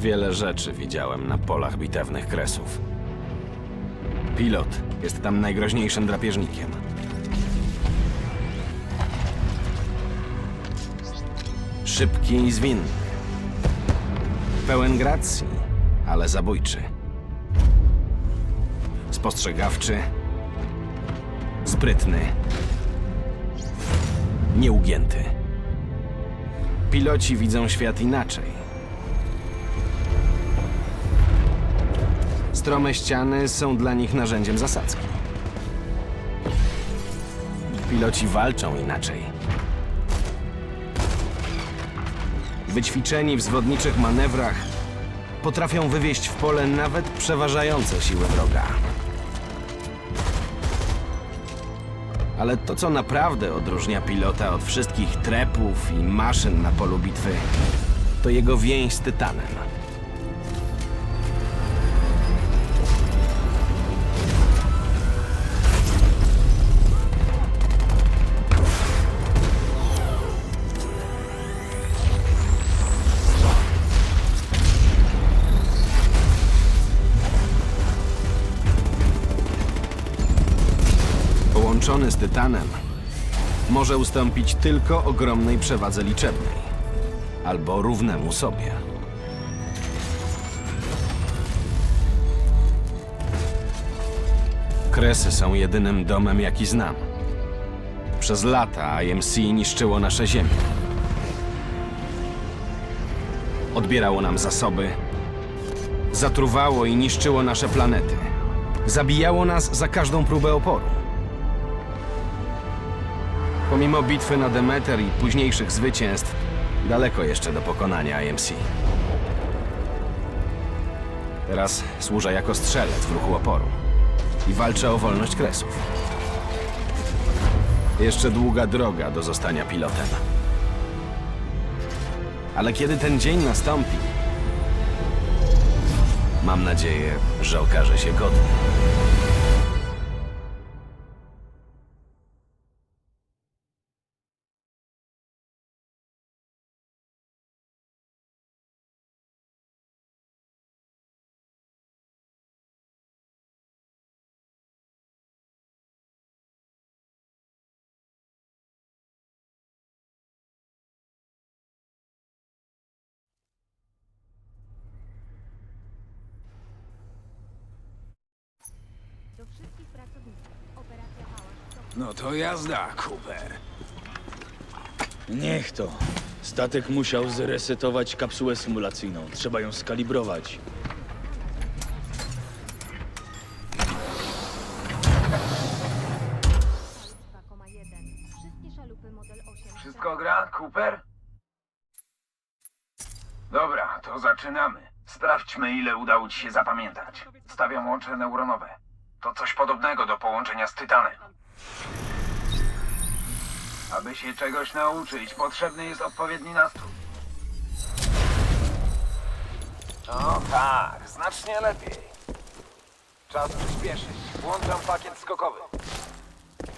Wiele rzeczy widziałem na polach bitewnych kresów. Pilot jest tam najgroźniejszym drapieżnikiem. Szybki i zwinny. Pełen gracji, ale zabójczy. Spostrzegawczy. Sprytny. Nieugięty. Piloci widzą świat inaczej. Strome ściany są dla nich narzędziem zasadzki. Piloci walczą inaczej. Wyćwiczeni w zwodniczych manewrach potrafią wywieźć w pole nawet przeważające siły wroga. Ale to, co naprawdę odróżnia pilota od wszystkich trepów i maszyn na polu bitwy, to jego więź z tytanem. Połączony z tytanem, może ustąpić tylko ogromnej przewadze liczebnej albo równemu sobie. Kresy są jedynym domem, jaki znam. Przez lata IMC niszczyło nasze ziemię. Odbierało nam zasoby, zatruwało i niszczyło nasze planety. Zabijało nas za każdą próbę oporu. Pomimo bitwy na Demeter i późniejszych zwycięstw, daleko jeszcze do pokonania IMC. Teraz służę jako strzelec w ruchu oporu i walczę o wolność kresów. Jeszcze długa droga do zostania pilotem. Ale kiedy ten dzień nastąpi, mam nadzieję, że okaże się godny. No to jazda, Cooper. Niech to. Statek musiał zresetować kapsułę symulacyjną. Trzeba ją skalibrować. Pałac 2,1. Wszystkie szalupy model 8. Wszystko gra, Cooper? Dobra, to zaczynamy. Sprawdźmy, ile udało ci się zapamiętać. Stawiam łącze neuronowe. To coś podobnego do połączenia z Tytanem. Aby się czegoś nauczyć, potrzebny jest odpowiedni nastrój. No tak, znacznie lepiej. Czas przyspieszyć. Włączam pakiet skokowy.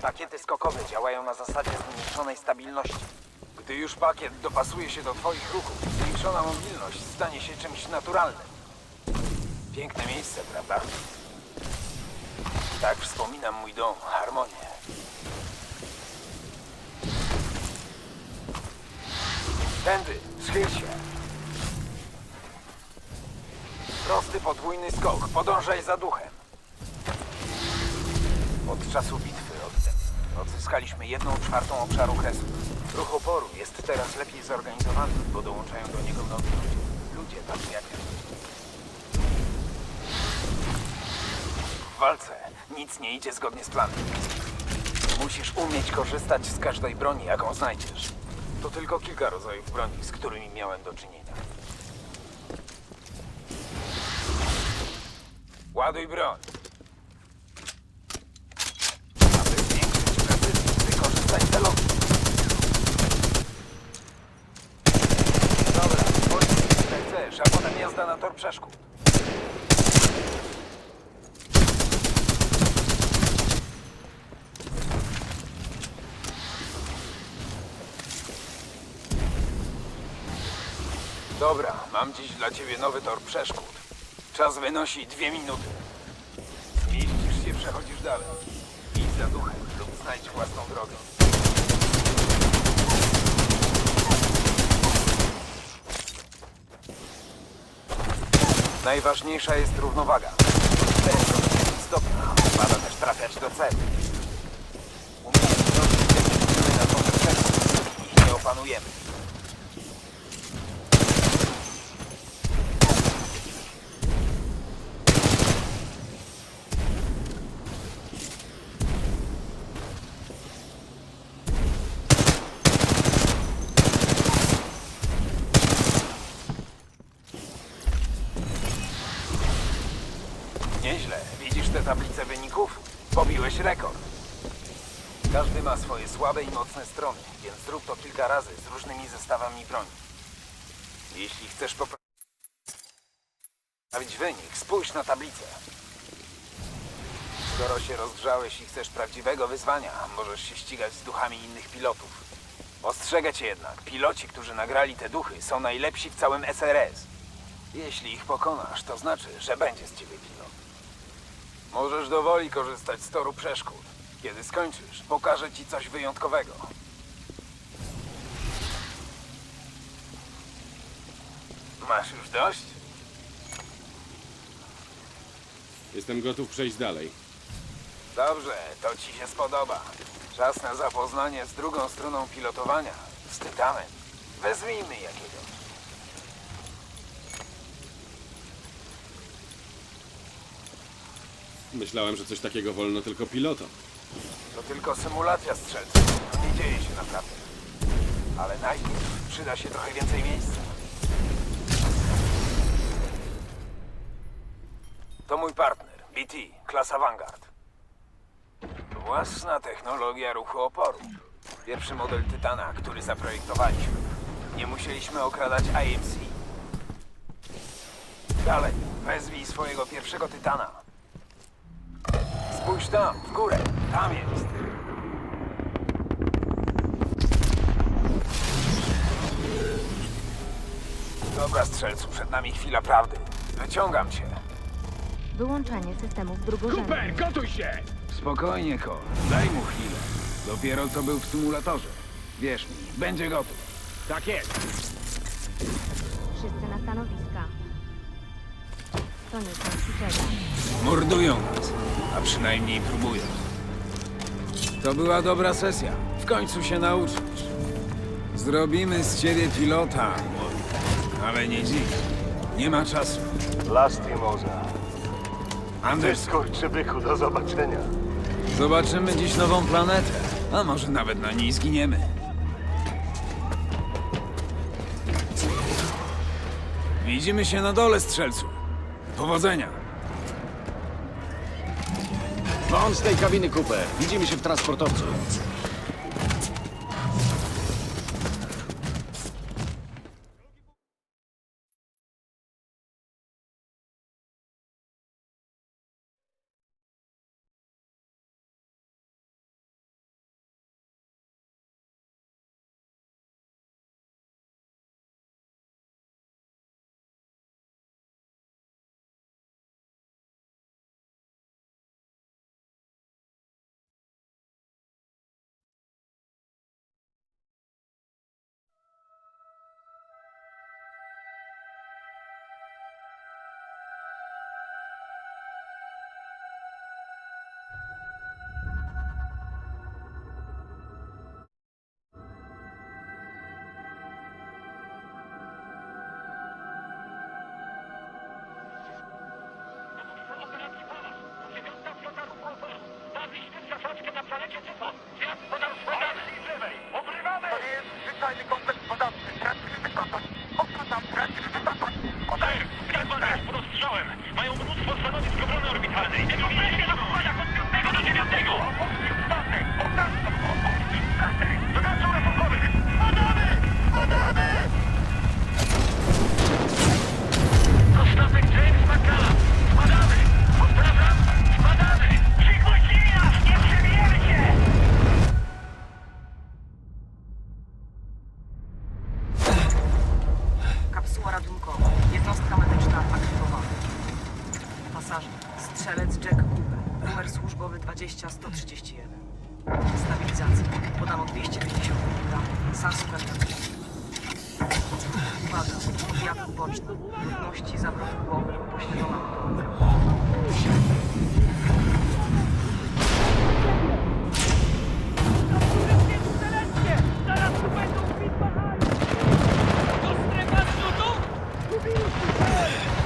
Pakiety skokowe działają na zasadzie zmniejszonej stabilności. Gdy już pakiet dopasuje się do Twoich ruchów, zwiększona mobilność stanie się czymś naturalnym. Piękne miejsce, prawda? Tak wspominam mój dom, harmonię. Tędy, schyl się. Prosty podwójny skok, podążaj za duchem. Od czasu bitwy od- odzyskaliśmy jedną czwartą obszaru kresu. Ruch oporu jest teraz lepiej zorganizowany, bo dołączają do niego nowi ludzie. Ludzie tacy jak ja. W walce nic nie idzie zgodnie z planem. Musisz umieć korzystać z każdej broni, jaką znajdziesz. To tylko kilka rodzajów broni, z którymi miałem do czynienia. Ładuj broń. Aby zwiększyć precyzję, wykorzystaj celownik. Dobra, bądź jak chcesz, a potem jazda na tor przeszkód. Dobra, mam dziś dla ciebie nowy tor przeszkód. Czas wynosi dwie minuty. Zmieścisz się, przechodzisz dalej. Idź za duchem lub znajdź własną drogę. Najważniejsza jest równowaga. Bez stopnia pada też trafiać do celu. Umiejętności te na to. Ich nie opanujemy. Więc zrób to kilka razy z różnymi zestawami broni. Jeśli chcesz poprawić wynik, spójrz na tablicę. Skoro się rozgrzałeś i chcesz prawdziwego wyzwania, możesz się ścigać z duchami innych pilotów. Ostrzegę cię jednak, piloci, którzy nagrali te duchy, są najlepsi w całym SRS. Jeśli ich pokonasz, to znaczy, że będzie z ciebie pilot. Możesz dowoli korzystać z toru przeszkód. Kiedy skończysz, pokażę ci coś wyjątkowego. Masz już dość? Jestem gotów przejść dalej. Dobrze, to ci się spodoba. Czas na zapoznanie z drugą stroną pilotowania, z Tytanem. Wezwijmy jakiegoś. Myślałem, że coś takiego wolno tylko pilotom. To tylko symulacja strzelców. Nie dzieje się naprawdę. Ale najpierw przyda się trochę więcej miejsca. To mój partner, BT, klasa Vanguard. Własna technologia ruchu oporu. Pierwszy model Tytana, który zaprojektowaliśmy. Nie musieliśmy okradać IMC. Dalej, wezwij swojego pierwszego Tytana. Spójrz tam, w górę. Tam jest. Dobra, strzelcu, przed nami chwila prawdy. Wyciągam cię. Wyłączanie systemów drugorzędnych. gotuj się! Spokojnie, Cole. Daj mu chwilę. Dopiero co był w symulatorze. Wierz mi, będzie gotów. Tak jest. Wszyscy na stanowiska. To nie są ćwiczenia. Mordują nas, a przynajmniej próbują. To była dobra sesja. W końcu się nauczysz. Zrobimy z ciebie pilota, młody. Ale nie dziś. Nie ma czasu. Lastimoza. Ty Anders, skurczybyku, do zobaczenia. zobaczymy dziś nową planetę. A może nawet na niej zginiemy. Widzimy się na dole, strzelcu. Powodzenia. Won z tej kabiny, Cooper. Widzimy się w transportowcu. Załogowy 20131. Stabilizacja. Podano 250 mg. Sam supermerchat. Uwaga, objawia uboczne. Trudności, zawrot głowy, upośledzona motorka. Baza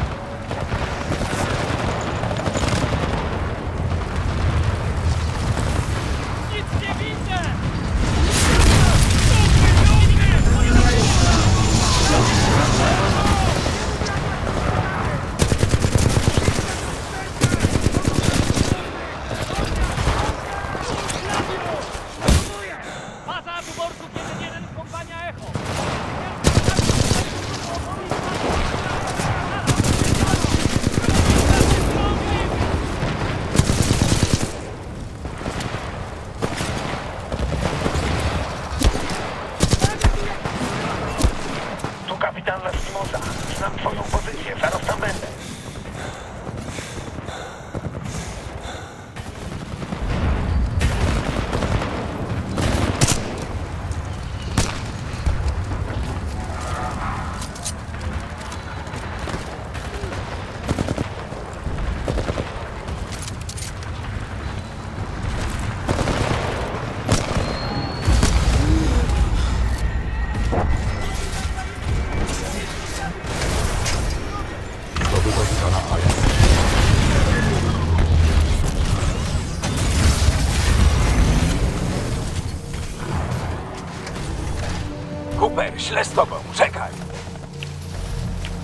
Cooper, ślę z tobą, czekaj.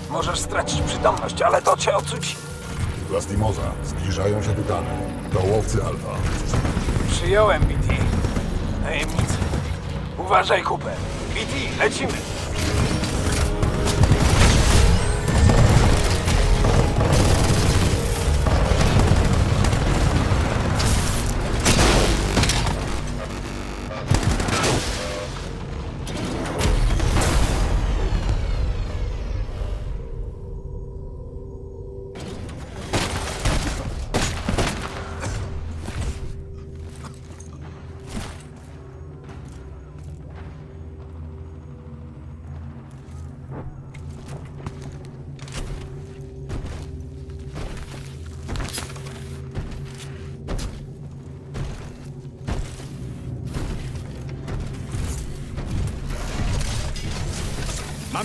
Możesz stracić przytomność, ale to cię ocuci. Lastimoza, zbliżają się tytany. To łowcy Alfa. Przyjąłem, BT. Tajemnicy. Uważaj, Cooper. BT, lecimy.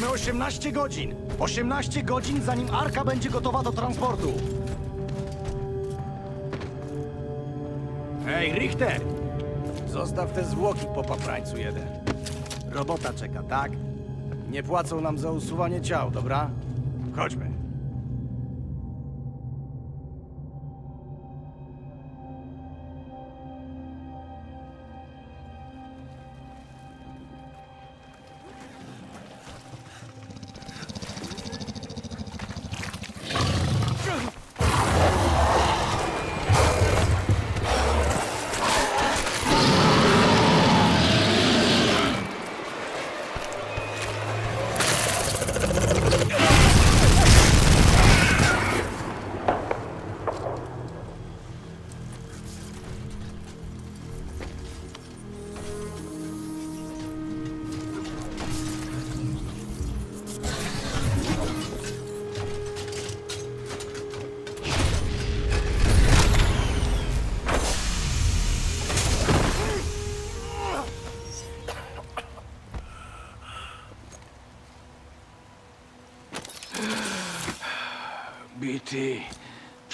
Mamy 18 godzin. 18 godzin, zanim Arka będzie gotowa do transportu. Hej, Richter! Zostaw te zwłoki po paprańcu jeden. Robota czeka, tak? Nie płacą nam za usuwanie ciał, dobra? Chodźmy.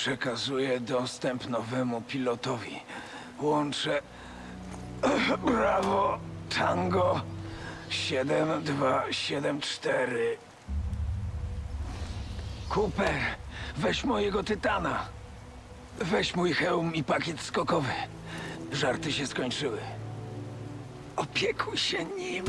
Przekazuję dostęp nowemu pilotowi. Łączę Brawo Tango 7274. Cooper, weź mojego tytana. Weź mój hełm i pakiet skokowy. Żarty się skończyły. Opiekuj się nim.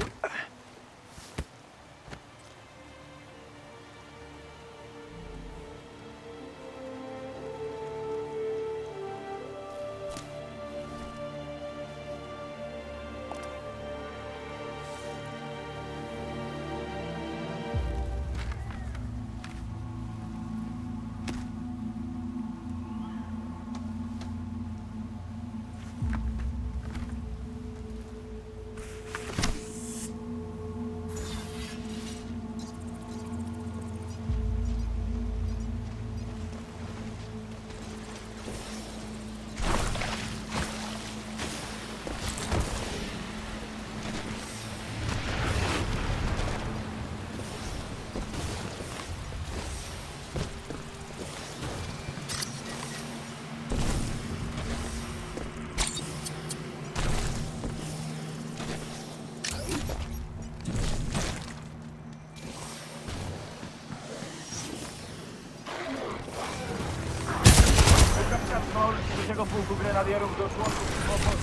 Grenadierów do członków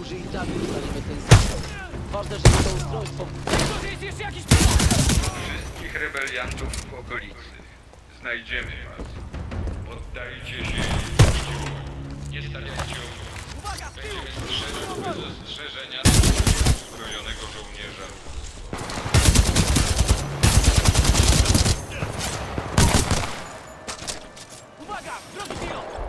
duży i tak dostaniemy ten sam. Ważne, żeby to ustrojstwo... Może jest jeszcze jakiś Wszystkich rebeliantów w okolicy. Znajdziemy was. Poddajcie się. Nie stawiajcie oporu. Uwaga, w tył! Będziemy strzelić uzbrojonego żołnierza. Uwaga, wrogi pilot!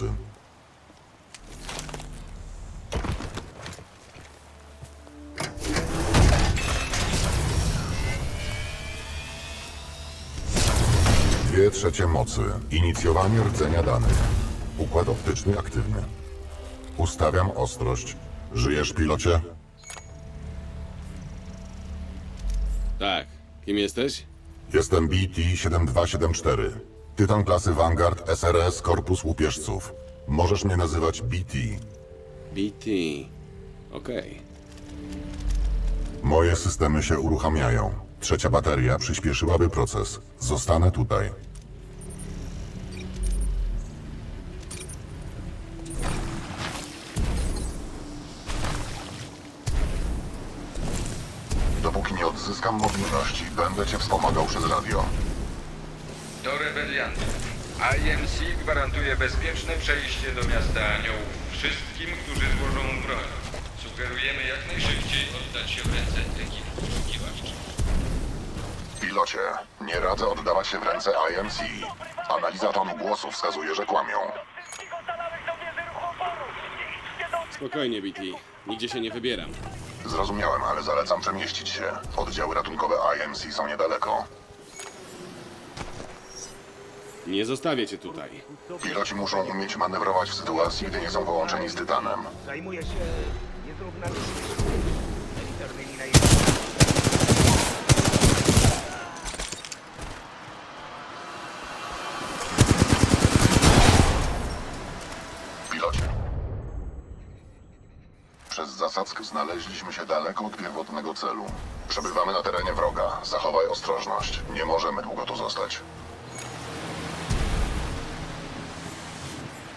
syn. Dwie trzecie mocy. Inicjowanie rdzenia danych. Układ optyczny aktywny. Ustawiam ostrość. Żyjesz, pilocie? Tak. Kim jesteś? Jestem BT-7274. Tytan klasy Vanguard SRS Korpus Łupieżców. Możesz mnie nazywać BT. BT. Okej. Moje systemy się uruchamiają. Trzecia bateria przyspieszyłaby proces. Zostanę tutaj. IMC gwarantuje bezpieczne przejście do miasta aniołów wszystkim, którzy złożą broń. Sugerujemy jak najszybciej oddać się w ręce ekip poszukiwawczych. Pilocie, nie radzę oddawać się w ręce IMC. Analiza tonu głosu wskazuje, że kłamią. Spokojnie, BT. Nigdzie się nie wybieram. Zrozumiałem, ale zalecam przemieścić się. Oddziały ratunkowe IMC są niedaleko. Nie zostawię cię tutaj. Piloci muszą umieć manewrować w sytuacji, gdy nie są połączeni z Tytanem. Zajmuję się niezrównanymi elitarnymi Pilocie. Przez zasadzkę znaleźliśmy się daleko od pierwotnego celu. Przebywamy na terenie wroga. Zachowaj ostrożność. Nie możemy długo tu zostać.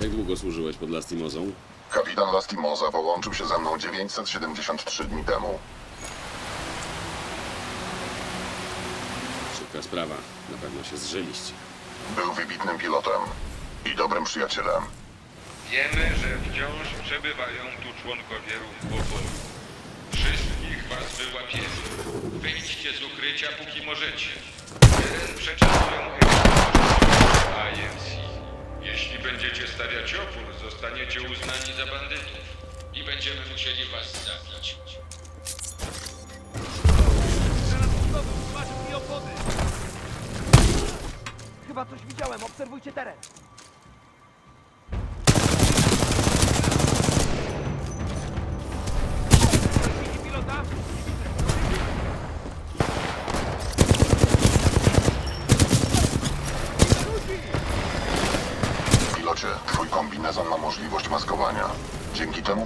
Jak długo służyłeś pod Lastimozą? Kapitan Lastimoza połączył się ze mną 973 dni temu. Szybka sprawa. Na pewno się zżyliście. Był wybitnym pilotem i dobrym przyjacielem. Wiemy, że wciąż przebywają tu członkowie ruchu oporu. Wszystkich was wyłapiemy. Wyjdźcie z ukrycia, póki możecie. Teren ekipy IMC. Jeśli będziecie stawiać opór, zostaniecie uznani za bandytów. I będziemy musieli was zabić. Chyba coś widziałem, obserwujcie teren.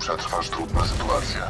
Przetrwasz trudne sytuacje.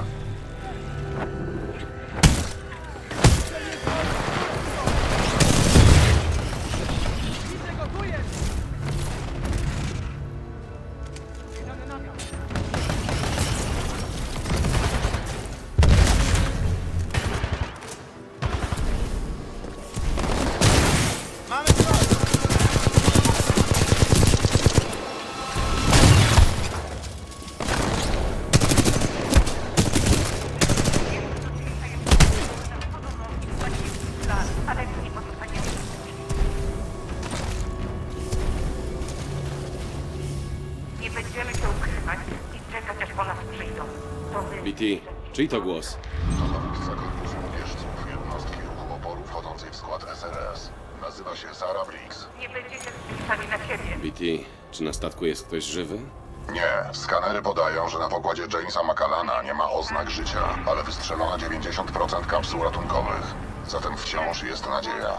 Czyj to głos? To dowódca korpusu wieżców jednostki ruchu oporu wchodzącej w skład SRS. Nazywa się Sarah Briggs. Nie będziecie spisani na siebie. BT, czy na statku jest ktoś żywy? Nie, skanery podają, że na pokładzie Jamesa McCallana nie ma oznak życia, ale wystrzelono 90% kapsuł ratunkowych. Zatem wciąż jest nadzieja.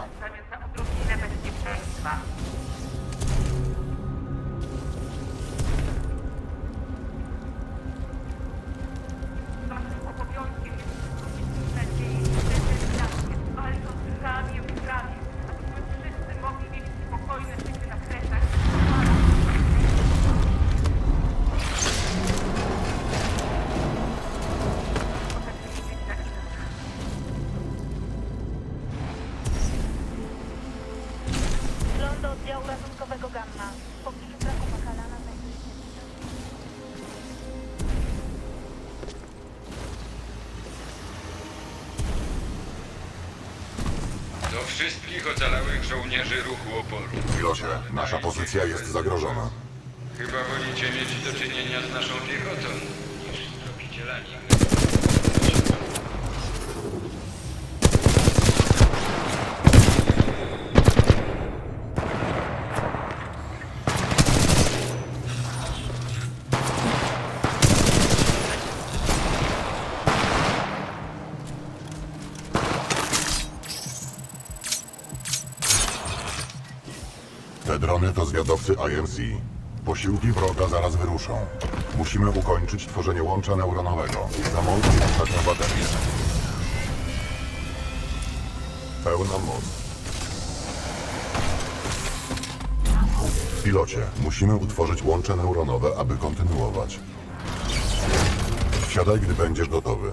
Wszystkich ocalałych żołnierzy ruchu oporu. Pilocie, nasza pozycja jest zagrożona. Chyba wolicie mieć do czynienia z naszą piechotą Zwiadowcy IMC. Posiłki wroga zaraz wyruszą. Musimy ukończyć tworzenie łącza neuronowego. Zamówić ostatnią baterię. Pełna moc. Pilocie, musimy utworzyć łącze neuronowe, aby kontynuować. Wsiadaj, gdy będziesz gotowy.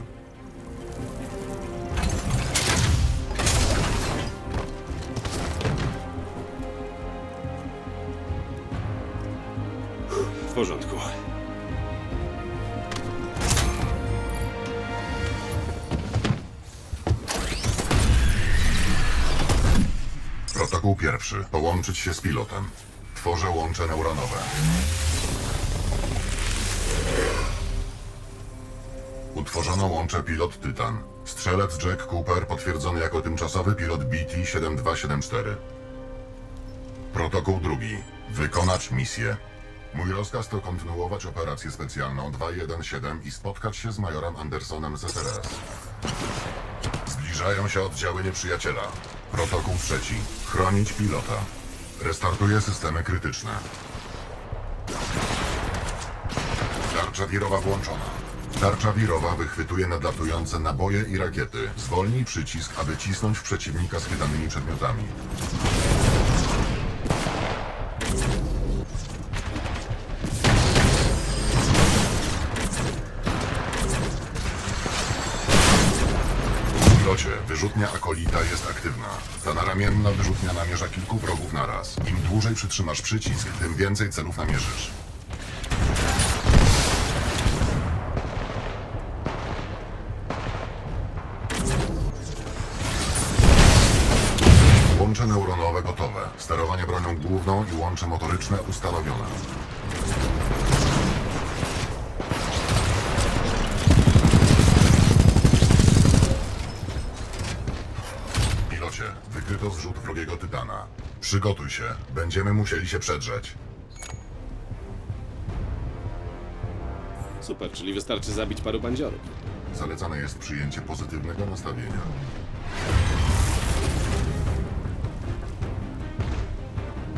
Protokół pierwszy. Połączyć się z pilotem. Tworzę łącze neuronowe. Utworzono łącze pilot Tytan. Strzelec Jack Cooper potwierdzony jako tymczasowy pilot BT-7274. Protokół drugi. Wykonać misję. Mój rozkaz to kontynuować operację specjalną 217 i spotkać się z majorem Andersonem z SRS. Zbliżają się oddziały nieprzyjaciela. Protokół trzeci. Chronić pilota. Restartuję systemy krytyczne. Tarcza wirowa włączona. Tarcza wirowa wychwytuje nadlatujące naboje i rakiety. Zwolnij przycisk, aby cisnąć w przeciwnika schwytanymi przedmiotami. W pilocie wyrzutnia Akolita jest aktywna. Ta naramienna wyrzutnia namierza kilku wrogów naraz. Im dłużej przytrzymasz przycisk, tym więcej celów namierzysz. Przygotuj się, będziemy musieli się przedrzeć. Super, czyli wystarczy zabić paru bandziorów. Zalecane jest przyjęcie pozytywnego nastawienia.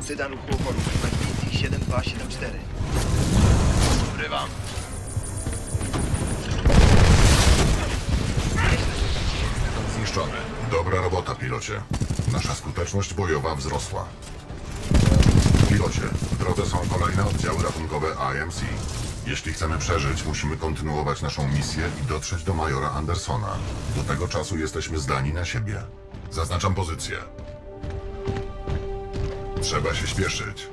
Tytan ruchu oporu, Magnity 7274. Urywam. Zniszczony. Dobra robota, pilocie. Nasza skuteczność bojowa wzrosła. Pilocie, w drodze są kolejne oddziały ratunkowe IMC. Jeśli chcemy przeżyć, musimy kontynuować naszą misję i dotrzeć do majora Andersona. Do tego czasu jesteśmy zdani na siebie. Zaznaczam pozycję. Trzeba się śpieszyć.